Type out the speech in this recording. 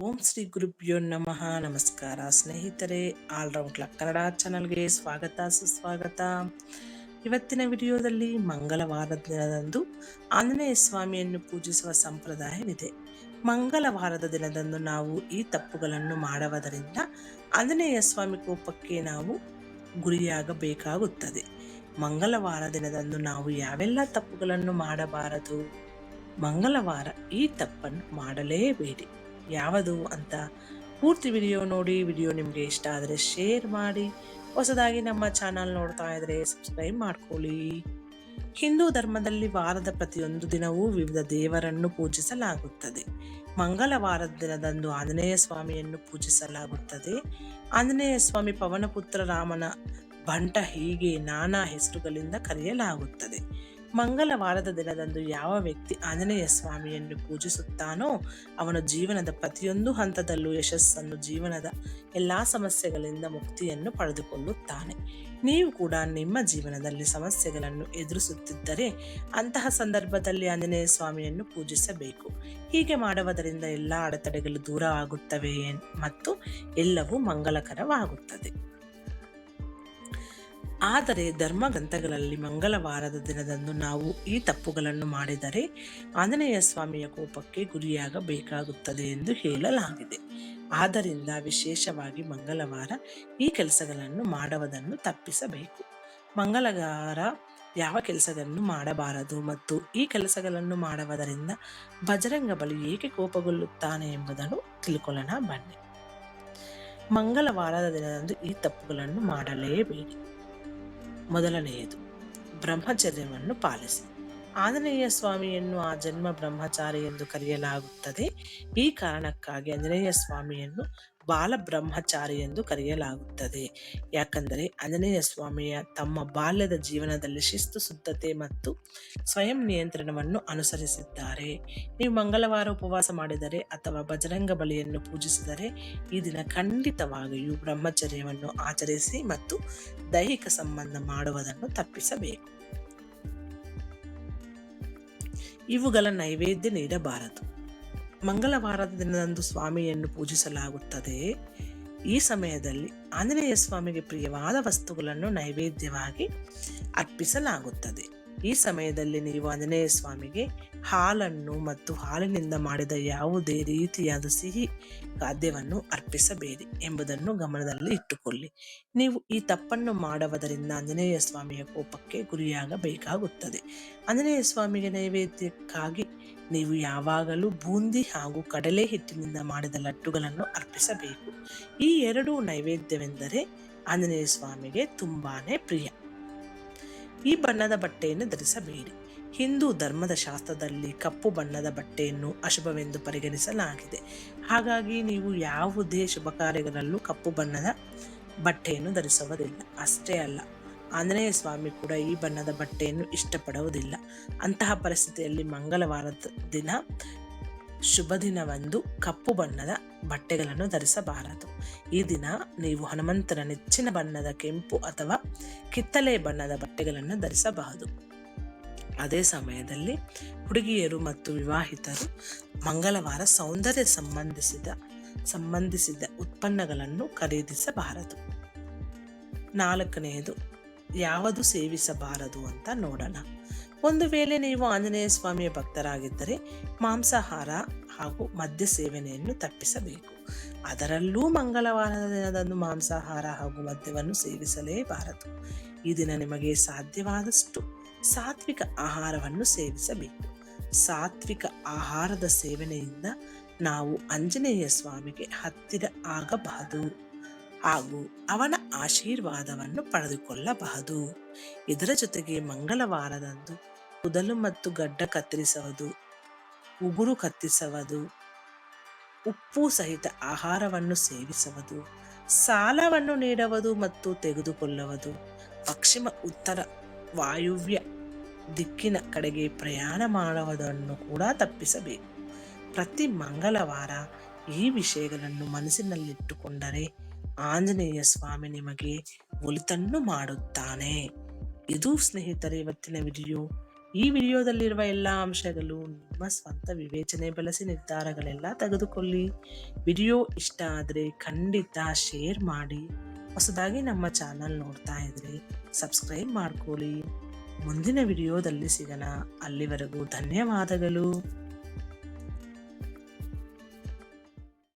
ಓಂ ಶ್ರೀ ಗುರುಭ್ಯೋ ನಮಃ. ನಮಸ್ಕಾರ ಸ್ನೇಹಿತರೆ ಆಲ್ರೌಂಡ್ ಕ್ಲಬ್ ಕನ್ನಡ ಚಾನಲ್ಗೆ ಸ್ವಾಗತ, ಸುಸ್ವಾಗತ. ಇವತ್ತಿನ ವಿಡಿಯೋದಲ್ಲಿ ಮಂಗಳವಾರ ದಿನದಂದು ಆಂಜನೇಯ ಸ್ವಾಮಿಯನ್ನು ಪೂಜಿಸುವ ಸಂಪ್ರದಾಯವಿದೆ. ಮಂಗಳವಾರದ ದಿನದಂದು ನಾವು ಈ ತಪ್ಪುಗಳನ್ನು ಮಾಡುವುದರಿಂದ ಆಂಜನೇಯ ಸ್ವಾಮಿ ಕೋಪಕ್ಕೆ ನಾವು ಗುರಿಯಾಗಬೇಕಾಗುತ್ತದೆ. ಮಂಗಳವಾರ ದಿನದಂದು ನಾವು ಯಾವೆಲ್ಲ ತಪ್ಪುಗಳನ್ನು ಮಾಡಬಾರದು? ಮಂಗಳವಾರ ಈ ತಪ್ಪನ್ನು ಮಾಡಲೇಬೇಡಿ. ಯಾವುದು ಅಂತ ಪೂರ್ತಿ ವಿಡಿಯೋ ನೋಡಿ, ವಿಡಿಯೋ ನಿಮಗೆ ಇಷ್ಟ ಆದರೆ ಶೇರ್ ಮಾಡಿ, ಹೊಸದಾಗಿ ನಮ್ಮ ಚಾನಲ್ ನೋಡ್ತಾ ಇದ್ರೆ ಸಬ್ಸ್ಕ್ರೈಬ್ ಮಾಡ್ಕೊಳ್ಳಿ. ಹಿಂದೂ ಧರ್ಮದಲ್ಲಿ ವಾರದ ಪ್ರತಿಯೊಂದು ದಿನವೂ ವಿವಿಧ ದೇವರನ್ನು ಪೂಜಿಸಲಾಗುತ್ತದೆ. ಮಂಗಳವಾರದ ದಿನದಂದು ಆಂಜನೇಯ ಸ್ವಾಮಿಯನ್ನು ಪೂಜಿಸಲಾಗುತ್ತದೆ. ಆಂಜನೇಯ ಸ್ವಾಮಿ ಪವನಪುತ್ರ ರಾಮನ ಬಂಟ ಹೀಗೆ ನಾನಾ ಹೆಸರುಗಳಿಂದ ಕರೆಯಲಾಗುತ್ತದೆ. ಮಂಗಳವಾರದ ದಿನದಂದು ಯಾವ ವ್ಯಕ್ತಿ ಆಂಜನೇಯ ಸ್ವಾಮಿಯನ್ನು ಪೂಜಿಸುತ್ತಾನೋ ಅವನ ಜೀವನದ ಪ್ರತಿಯೊಂದು ಹಂತದಲ್ಲೂ ಯಶಸ್ಸನ್ನು, ಜೀವನದ ಎಲ್ಲಾ ಸಮಸ್ಯೆಗಳಿಂದ ಮುಕ್ತಿಯನ್ನು ಪಡೆದುಕೊಳ್ಳುತ್ತಾನೆ. ನೀವು ಕೂಡ ನಿಮ್ಮ ಜೀವನದಲ್ಲಿ ಸಮಸ್ಯೆಗಳನ್ನು ಎದುರಿಸುತ್ತಿದ್ದರೆ ಅಂತಹ ಸಂದರ್ಭದಲ್ಲಿ ಆಂಜನೇಯ ಸ್ವಾಮಿಯನ್ನು ಪೂಜಿಸಬೇಕು. ಹೀಗೆ ಮಾಡುವುದರಿಂದ ಎಲ್ಲ ಅಡೆತಡೆಗಳು ದೂರ ಆಗುತ್ತವೆ ಮತ್ತು ಎಲ್ಲವೂ ಮಂಗಲಕರವಾಗುತ್ತದೆ ಆದರೆ ಧರ್ಮಗ್ರಂಥಗಳಲ್ಲಿ ಮಂಗಳವಾರದ ದಿನದಂದು ನಾವು ಈ ತಪ್ಪುಗಳನ್ನು ಮಾಡಿದರೆ ಆಂಜನೇಯ ಸ್ವಾಮಿಯ ಕೋಪಕ್ಕೆ ಗುರಿಯಾಗಬೇಕಾಗುತ್ತದೆ ಎಂದು ಹೇಳಲಾಗಿದೆ. ಆದ್ದರಿಂದ ವಿಶೇಷವಾಗಿ ಮಂಗಳವಾರ ಈ ಕೆಲಸಗಳನ್ನು ಮಾಡುವುದನ್ನು ತಪ್ಪಿಸಬೇಕು. ಮಂಗಳವಾರ ಯಾವ ಕೆಲಸಗಳನ್ನು ಮಾಡಬಾರದು ಮತ್ತು ಈ ಕೆಲಸಗಳನ್ನು ಮಾಡುವುದರಿಂದ ಬಜರಂಗ ಬಳಿ ಏಕೆ ಕೋಪಗೊಳ್ಳುತ್ತಾನೆ ಎಂಬುದನ್ನು ತಿಳ್ಕೊಳ್ಳೋಣ ಬನ್ನಿ. ಮಂಗಳವಾರದ ದಿನದಂದು ಈ ತಪ್ಪುಗಳನ್ನು ಮಾಡಲೇಬೇಡಿ. మొదలనేయదు బ్రహ్మచర్యములను పాలసింది ಆಂಜನೇಯ ಸ್ವಾಮಿಯನ್ನು ಆ ಜನ್ಮ ಬ್ರಹ್ಮಚಾರಿ ಎಂದು ಕರೆಯಲಾಗುತ್ತದೆ. ಈ ಕಾರಣಕ್ಕಾಗಿ ಆಂಜನೇಯ ಸ್ವಾಮಿಯನ್ನು ಬಾಲ ಬ್ರಹ್ಮಚಾರಿ ಎಂದು ಕರೆಯಲಾಗುತ್ತದೆ. ಯಾಕಂದರೆ ಆಂಜನೇಯ ಸ್ವಾಮಿಯ ತಮ್ಮ ಬಾಲ್ಯದ ಜೀವನದಲ್ಲಿ ಶಿಸ್ತು, ಶುದ್ಧತೆ ಮತ್ತು ಸ್ವಯಂ ನಿಯಂತ್ರಣವನ್ನು ಅನುಸರಿಸಿದ್ದಾರೆ. ನೀವು ಮಂಗಳವಾರ ಉಪವಾಸ ಮಾಡಿದರೆ ಅಥವಾ ಬಜರಂಗ ಬಲಿಯನ್ನು ಪೂಜಿಸಿದರೆ ಈ ದಿನ ಖಂಡಿತವಾಗಿಯೂ ಬ್ರಹ್ಮಚರ್ಯವನ್ನು ಆಚರಿಸಿ ಮತ್ತು ದೈಹಿಕ ಸಂಬಂಧ ಮಾಡುವುದನ್ನು ತಪ್ಪಿಸಬೇಕು. ಇವುಗಳ ನೈವೇದ್ಯ ನೀಡಬಾರದು. ಮಂಗಳವಾರದ ದಿನದಂದು ಸ್ವಾಮಿಯನ್ನು ಪೂಜಿಸಲಾಗುತ್ತದೆ. ಈ ಸಮಯದಲ್ಲಿ ಆಂಜನೇಯ ಸ್ವಾಮಿಗೆ ಪ್ರಿಯವಾದ ವಸ್ತುಗಳನ್ನು ನೈವೇದ್ಯವಾಗಿ ಅರ್ಪಿಸಲಾಗುತ್ತದೆ. ಈ ಸಮಯದಲ್ಲಿ ನೀವು ಆಂಜನೇಯ ಸ್ವಾಮಿಗೆ ಹಾಲನ್ನು ಮತ್ತು ಹಾಲಿನಿಂದ ಮಾಡಿದ ಯಾವುದೇ ರೀತಿಯಾದ ಸಿಹಿ ಖಾದ್ಯವನ್ನು ಅರ್ಪಿಸಬೇಡಿ ಎಂಬುದನ್ನು ಗಮನದಲ್ಲಿ ಇಟ್ಟುಕೊಳ್ಳಿ. ನೀವು ಈ ತಪ್ಪನ್ನು ಮಾಡುವುದರಿಂದ ಆಂಜನೇಯ ಸ್ವಾಮಿಯ ಕೋಪಕ್ಕೆ ಗುರಿಯಾಗಬೇಕಾಗುತ್ತದೆ. ಆಂಜನೇಯ ಸ್ವಾಮಿಗೆ ನೈವೇದ್ಯಕ್ಕಾಗಿ ನೀವು ಯಾವಾಗಲೂ ಬೂಂದಿ ಹಾಗೂ ಕಡಲೆ ಹಿಟ್ಟಿನಿಂದ ಮಾಡಿದ ಲಡ್ಡುಗಳನ್ನು ಅರ್ಪಿಸಬೇಕು. ಈ ಎರಡೂ ನೈವೇದ್ಯವೆಂದರೆ ಆಂಜನೇಯ ಸ್ವಾಮಿಗೆ ತುಂಬಾ ಪ್ರಿಯ. ಈ ಬಣ್ಣದ ಬಟ್ಟೆಯನ್ನು ಧರಿಸಬೇಡಿ. ಹಿಂದೂ ಧರ್ಮದ ಶಾಸ್ತ್ರದಲ್ಲಿ ಕಪ್ಪು ಬಣ್ಣದ ಬಟ್ಟೆಯನ್ನು ಅಶುಭವೆಂದು ಪರಿಗಣಿಸಲಾಗಿದೆ. ಹಾಗಾಗಿ ನೀವು ಯಾವುದೇ ಶುಭ ಕಾರ್ಯಗಳಲ್ಲೂ ಕಪ್ಪು ಬಣ್ಣದ ಬಟ್ಟೆಯನ್ನು ಧರಿಸುವುದಿಲ್ಲ. ಅಷ್ಟೇ ಅಲ್ಲ, ಆಂಜನೇಯ ಸ್ವಾಮಿ ಕೂಡ ಈ ಬಣ್ಣದ ಬಟ್ಟೆಯನ್ನು ಇಷ್ಟಪಡುವುದಿಲ್ಲ. ಅಂತಹ ಪರಿಸ್ಥಿತಿಯಲ್ಲಿ ಮಂಗಳವಾರದ ದಿನ ಶುಭ ದಿನವಂದು ಕಪ್ಪು ಬಣ್ಣದ ಬಟ್ಟೆಗಳನ್ನು ಧರಿಸಬಾರದು. ಈ ದಿನ ನೀವು ಹನುಮಂತನ ನೆಚ್ಚಿನ ಬಣ್ಣದ ಕೆಂಪು ಅಥವಾ ಕಿತ್ತಳೆ ಬಣ್ಣದ ಬಟ್ಟೆಗಳನ್ನು ಧರಿಸಬಹುದು. ಅದೇ ಸಮಯದಲ್ಲಿ ಹುಡುಗಿಯರು ಮತ್ತು ವಿವಾಹಿತರು ಮಂಗಳವಾರ ಸೌಂದರ್ಯ ಸಂಬಂಧಿಸಿದ ಸಂಬಂಧಿಸಿದ ಉತ್ಪನ್ನಗಳನ್ನು ಖರೀದಿಸಬಾರದು. ನಾಲ್ಕನೆಯದು ಯಾವುದು ಸೇವಿಸಬಾರದು ಅಂತ ನೋಡೋಣ. ಒಂದು ವೇಳೆ ನೀವು ಆಂಜನೇಯ ಸ್ವಾಮಿಯ ಭಕ್ತರಾಗಿದ್ದರೆ ಮಾಂಸಾಹಾರ ಹಾಗೂ ಮದ್ಯ ಸೇವನೆಯನ್ನು ತಪ್ಪಿಸಬೇಕು. ಅದರಲ್ಲೂ ಮಂಗಳವಾರದ ದಿನದಂದು ಮಾಂಸಾಹಾರ ಹಾಗೂ ಮದ್ಯವನ್ನು ಸೇವಿಸಲೇಬಾರದು. ಈ ದಿನ ನಿಮಗೆ ಸಾಧ್ಯವಾದಷ್ಟು ಸಾತ್ವಿಕ ಆಹಾರವನ್ನು ಸೇವಿಸಬೇಕು. ಸಾತ್ವಿಕ ಆಹಾರದ ಸೇವನೆಯಿಂದ ನಾವು ಆಂಜನೇಯ ಸ್ವಾಮಿಗೆ ಹತ್ತಿರ ಆಗಬಹುದು ಹಾಗೂ ಅವನ ಆಶೀರ್ವಾದವನ್ನು ಪಡೆದುಕೊಳ್ಳಬಹುದು. ಇದರ ಜೊತೆಗೆ ಮಂಗಳವಾರದಂದು ಕೂದಲು ಮತ್ತು ಗಡ್ಡ ಕತ್ತರಿಸುವುದು, ಉಗುರು ಕತ್ತಿಸುವುದು, ಉಪ್ಪು ಸಹಿತ ಆಹಾರವನ್ನು ಸೇವಿಸುವುದು, ಸಾಲವನ್ನು ನೀಡುವುದು ಮತ್ತು ತೆಗೆದುಕೊಳ್ಳುವುದು, ಪಶ್ಚಿಮ ಉತ್ತರ ವಾಯುವ್ಯ ದಿಕ್ಕಿನ ಕಡೆಗೆ ಪ್ರಯಾಣ ಮಾಡುವುದನ್ನು ಕೂಡ ತಪ್ಪಿಸಬೇಕು. ಪ್ರತಿ ಮಂಗಳವಾರ ಈ ವಿಷಯಗಳನ್ನು ಮನಸ್ಸಿನಲ್ಲಿಟ್ಟುಕೊಂಡರೆ ಆಂಜನೇಯ ಸ್ವಾಮಿ ನಿಮಗೆ ಒಲಿತನ್ನು ಮಾಡುತ್ತಾನೆ. ಇದು ಸ್ನೇಹಿತರೆ, ಇವತ್ತಿನ ವಿಡಿಯೋ. ಈ ವಿಡಿಯೋದಲ್ಲಿರುವ ಎಲ್ಲ ಅಂಶಗಳು ನಿಮ್ಮ ಸ್ವಂತ ವಿವೇಚನೆ ಬಳಸಿ ನಿರ್ಧಾರಗಳೆಲ್ಲ ತೆಗೆದುಕೊಳ್ಳಿ. ವಿಡಿಯೋ ಇಷ್ಟ ಆದರೆ ಖಂಡಿತ ಶೇರ್ ಮಾಡಿ. ಹೊಸದಾಗಿ ನಮ್ಮ ಚಾನಲ್ ನೋಡ್ತಾ ಇದ್ರೆ ಸಬ್ಸ್ಕ್ರೈಬ್ ಮಾಡ್ಕೊಳ್ಳಿ. ಮುಂದಿನ ವಿಡಿಯೋದಲ್ಲಿ ಸಿಗೋಣ. ಅಲ್ಲಿವರೆಗೂ ಧನ್ಯವಾದಗಳು.